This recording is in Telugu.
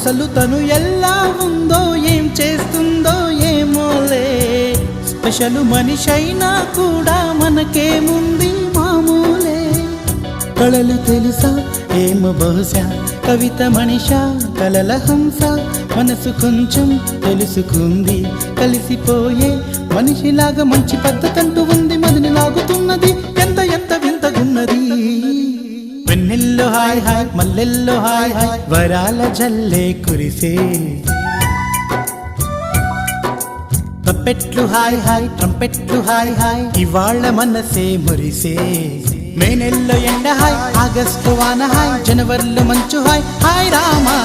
అసలు తను ఎలా ఉందో ఏం చేస్తుందో ఏమోలే స్పెషల్ మనిషైనా కూడా మనకేముంది మామూలే. కళలు తెలుసా? ఏమో బహుశా కవిత మనిషా కలల హంస. మనసు కొంచెం తెలుసుకుంది కలిసిపోయే మనిషిలాగా మంచి పద్ధతంటూ వెన్నెల్లో హాయ్ హాయ్ మల్లెల్లో హాయ్ హాయ్ వరాల జల్లే కురిసే. తప్పెట్లు హాయ్ హాయ్ ట్రంపెట్లు హాయ్ హాయ్ ఇవాళ్ళ మనసే మురిసే. మే నెల్లో ఎండ హాయ్ ఆగస్టు వాన హాయ్ జనవరిలో మంచు హాయ్ హాయ్ రామా.